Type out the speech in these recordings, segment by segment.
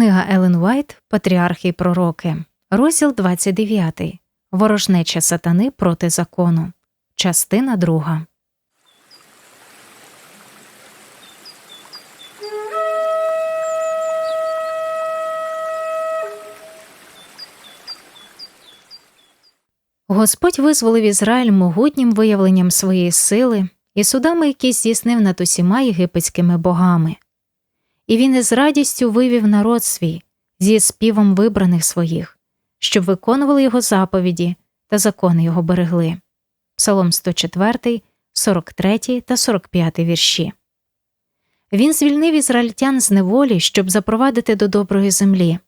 Книга Елен Уайт Патріархи й пророки, розділ 29. Ворожнеча сатани проти закону. Частина 2. Господь визволив Ізраїль могутнім виявленням своєї сили і судами, які здійснив над усіма єгипетськими богами. І він із радістю вивів народ свій зі співом вибраних своїх, щоб виконували його заповіді та закони його берегли. Псалом 104, 43 та 45 вірші. Він звільнив ізраїльтян з неволі, щоб запровадити до доброї землі,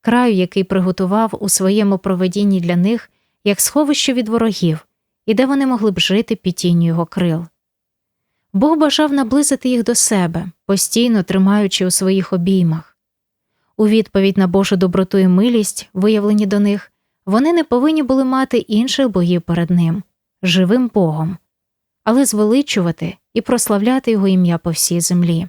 краю, який приготував у своєму проведінні для них як сховище від ворогів, і де вони могли б жити під тінню його крил. Бог бажав наблизити їх до себе, постійно тримаючи у своїх обіймах. У відповідь на Божу доброту і милість, виявлені до них, вони не повинні були мати інших богів перед ним, живим Богом, але звеличувати і прославляти його ім'я по всій землі.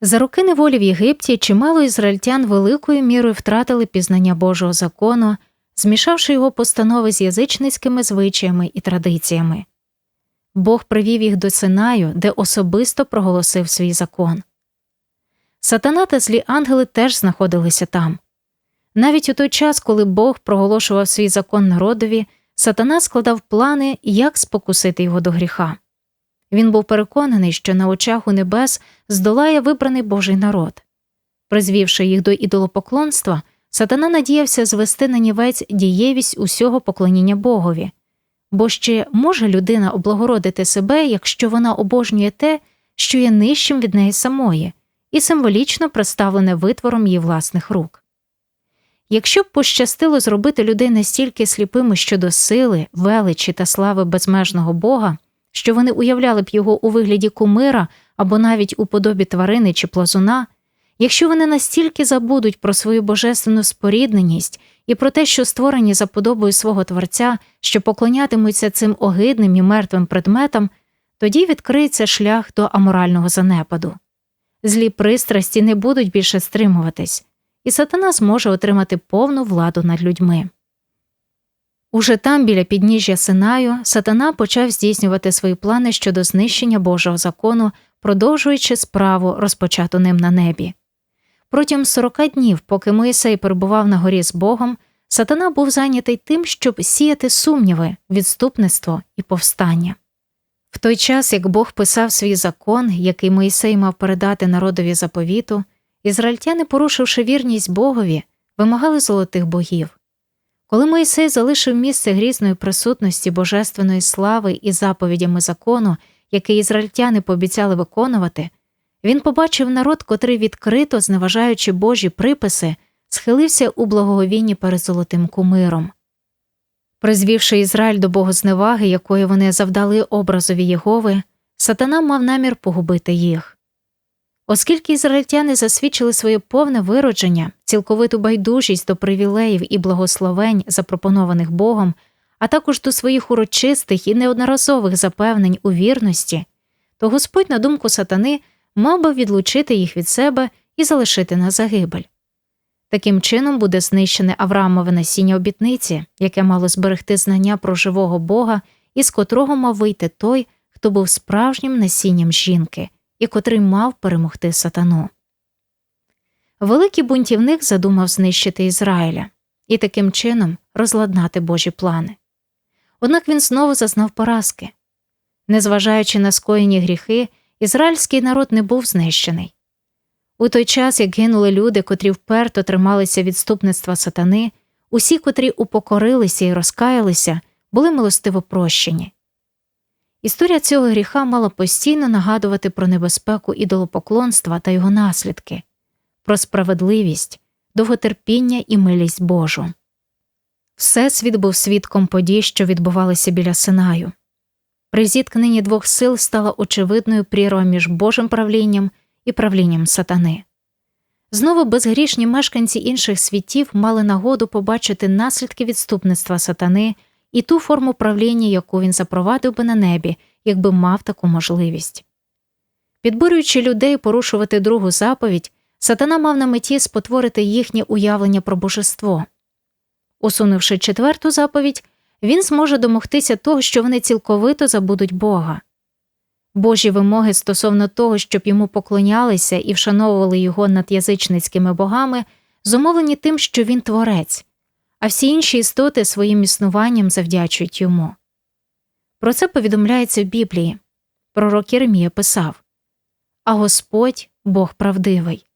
За роки неволі в Єгипті чимало ізраїльтян великою мірою втратили пізнання Божого закону, змішавши його постанови з язичницькими звичаями і традиціями. Бог привів їх до Синаю, де особисто проголосив свій закон. Сатана та злі ангели теж знаходилися там. Навіть у той час, коли Бог проголошував свій закон народові, сатана складав плани, як спокусити його до гріха. Він був переконаний, що на очах у небес здолає вибраний Божий народ. Призвівши їх до ідолопоклонства, сатана надіявся звести на нівець дієвість усього поклоніння Богові. Бо ще може людина облагородити себе, якщо вона обожнює те, що є нижчим від неї самої, і символічно представлене витвором її власних рук. Якщо б пощастило зробити людей настільки сліпими щодо сили, величі та слави безмежного Бога, що вони уявляли б його у вигляді кумира або навіть у подобі тварини чи плазуна, якщо вони настільки забудуть про свою божественну спорідненість і про те, що створені за подобою свого Творця, що поклонятимуться цим огидним і мертвим предметам, тоді відкриється шлях до аморального занепаду. Злі пристрасті не будуть більше стримуватись, і сатана зможе отримати повну владу над людьми. Уже там, біля підніжжя Синаю, сатана почав здійснювати свої плани щодо знищення Божого закону, продовжуючи справу, розпочату ним на небі. Протягом сорока днів, поки Моїсей перебував на горі з Богом, сатана був зайнятий тим, щоб сіяти сумніви, відступництво і повстання. В той час, як Бог писав свій закон, який Моїсей мав передати народові заповіту, ізраїльтяни, порушивши вірність Богові, вимагали золотих богів. Коли Моїсей залишив місце грізної присутності божественної слави і заповідями закону, який ізраїльтяни пообіцяли виконувати, він побачив народ, котрий відкрито, зневажаючи Божі приписи, схилився у благоговінні перед золотим кумиром. Призвівши Ізраїль до богозневаги, якої вони завдали образові Єгови, сатана мав намір погубити їх. Оскільки ізраїльтяни засвідчили своє повне виродження, цілковиту байдужість до привілеїв і благословень, запропонованих Богом, а також до своїх урочистих і неодноразових запевнень у вірності, то Господь, на думку сатани, мав би відлучити їх від себе і залишити на загибель. Таким чином буде знищене Авраамове насіння обітниці, яке мало зберегти знання про живого Бога, із котрого мав вийти той, хто був справжнім насінням жінки і котрий мав перемогти сатану. Великий бунтівник задумав знищити Ізраїля і таким чином розладнати Божі плани. Однак він знову зазнав поразки. Незважаючи на скоєні гріхи, ізраїльський народ не був знищений. У той час, як гинули люди, котрі вперто трималися відступництва сатани, усі, котрі упокорилися і розкаялися, були милостиво прощені. Історія цього гріха мала постійно нагадувати про небезпеку ідолопоклонства та його наслідки, про справедливість, довготерпіння і милість Божу. Всесвіт був свідком подій, що відбувалися біля Синаю. При зіткненні двох сил стала очевидною прірва між Божим правлінням і правлінням сатани. Знову безгрішні мешканці інших світів мали нагоду побачити наслідки відступництва сатани і ту форму правління, яку він запровадив би на небі, якби мав таку можливість. Підбурюючи людей порушувати другу заповідь, Сатана мав на меті спотворити їхнє уявлення про божество. Усунувши четверту заповідь, він зможе домогтися того, що вони цілковито забудуть Бога. Божі вимоги стосовно того, щоб йому поклонялися і вшановували його над язичницькими богами, зумовлені тим, що він творець, а всі інші істоти своїм існуванням завдячують йому. Про це повідомляється в Біблії. Пророк Єремія писав А Господь Бог правдивий,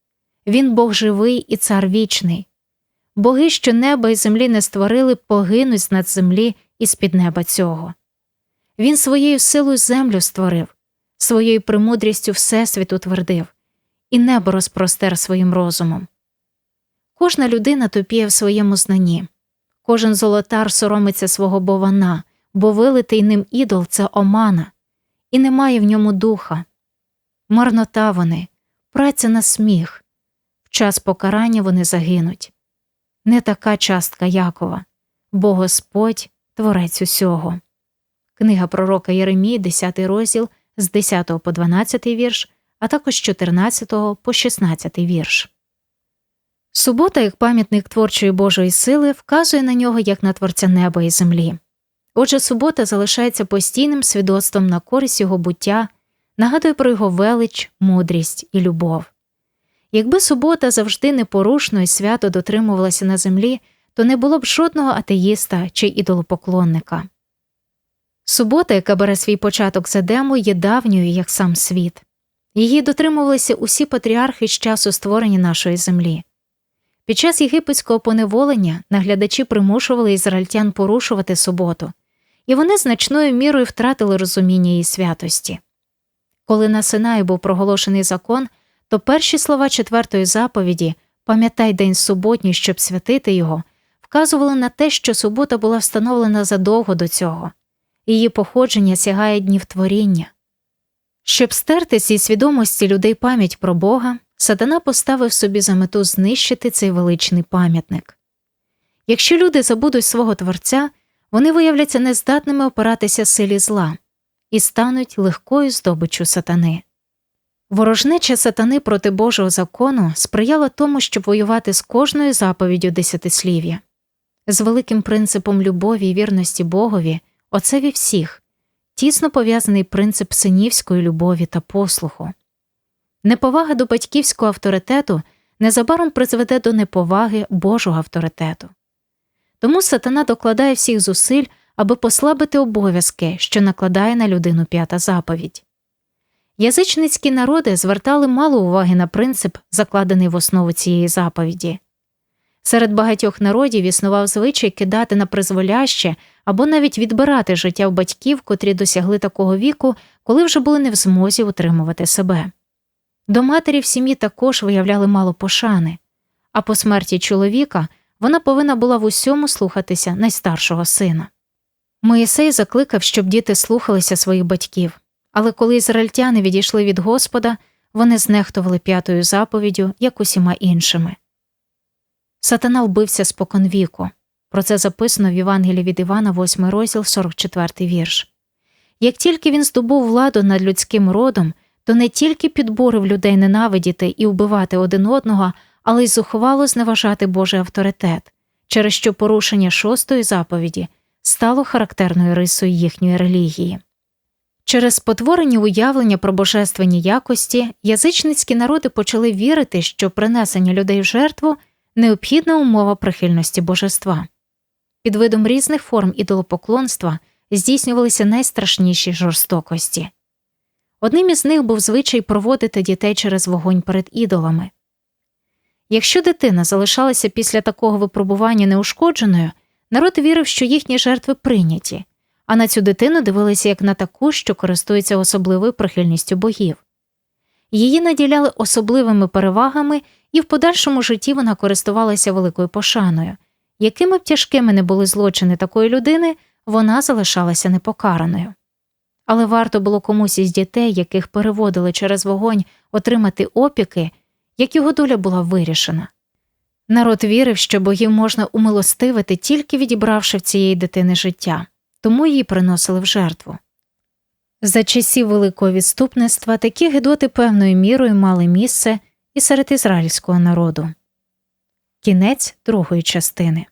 Він Бог живий і цар вічний. Боги, що неба і землі не створили, погинуть над землі і з під неба цього. Він своєю силою землю створив, своєю премудрістю Всесвіт утвердив, і небо розпростер своїм розумом. Кожна людина топіє в своєму знанні, кожен золотар соромиться свого бована, бо вилитий ним ідол це омана, і немає в ньому духа. Марнота вони, праця на сміх, в час покарання вони загинуть. Не така частка Якова, бо Господь творець усього. Книга пророка Єремії, 10 розділ з 10 по 12 вірш, а також з 14 по 16 вірш. Субота, як пам'ятник творчої Божої сили, вказує на нього як на творця неба і землі. Отже, субота залишається постійним свідоцтвом на користь його буття, нагадує про його велич, мудрість і любов. Якби субота завжди непорушно і свято дотримувалася на землі, то не було б жодного атеїста чи ідолопоклонника. Субота, яка бере свій початок з Едему, є давньою, як сам світ. Її дотримувалися усі патріархи з часу створення нашої землі. Під час єгипетського поневолення наглядачі примушували ізраїльтян порушувати суботу, і вони значною мірою втратили розуміння її святості. Коли на Синаї був проголошений закон, то перші слова четвертої заповіді Пам'ятай день суботній, щоб святити його, вказували на те, що субота була встановлена задовго до цього, її походження сягає днів творіння. Щоб стерти зі свідомості людей пам'ять про Бога, сатана поставив собі за мету знищити цей величний пам'ятник. Якщо люди забудуть свого Творця, вони виявляться нездатними опиратися силі зла і стануть легкою здобиччю сатани. Ворожнеча сатани проти Божого закону сприяла тому, щоб воювати з кожною заповіддю десятислів'я, з великим принципом любові і вірності Богові, оцеві всіх, тісно пов'язаний принцип синівської любові та послуху. Неповага до батьківського авторитету незабаром призведе до неповаги Божого авторитету. Тому сатана докладає всіх зусиль, аби послабити обов'язки, що накладає на людину п'ята заповідь. Язичницькі народи звертали мало уваги на принцип, закладений в основу цієї заповіді. Серед багатьох народів існував звичай кидати на призволяще або навіть відбирати життя в батьків, котрі досягли такого віку, коли вже були не в змозі утримувати себе. До матері в сім'ї також виявляли мало пошани, а по смерті чоловіка вона повинна була в усьому слухатися найстаршого сина. Моїсей закликав, щоб діти слухалися своїх батьків, але коли ізраїльтяни відійшли від Господа, вони знехтували п'ятою заповіддю, як усіма іншими. Сатана вбився споконвіку. Про це записано в Євангелії від Івана, 8 розділ, 44 вірш. Як тільки він здобув владу над людським родом, то не тільки підбурив людей ненавидіти і вбивати один одного, але й зухвало зневажати Божий авторитет, через що порушення шостої заповіді стало характерною рисою їхньої релігії. Через спотворені уявлення про божественні якості язичницькі народи почали вірити, що принесення людей в жертву необхідна умова прихильності божества. Під видом різних форм ідолопоклонства здійснювалися найстрашніші жорстокості. Одним із них був звичай проводити дітей через вогонь перед ідолами. Якщо дитина залишалася після такого випробування неушкодженою, народ вірив, що їхні жертви прийняті, а на цю дитину дивилися як на таку, що користується особливою прихильністю богів. Її наділяли особливими перевагами, і в подальшому житті вона користувалася великою пошаною. Якими б тяжкими не були злочини такої людини, вона залишалася непокараною. Але варто було комусь із дітей, яких переводили через вогонь, отримати опіки, як його доля була вирішена. Народ вірив, що богів можна умилостивити, тільки відібравши в цієї дитини життя, тому її приносили в жертву. За часів великого відступництва такі гидоти певною мірою мали місце і серед ізраїльського народу. Кінець другої частини.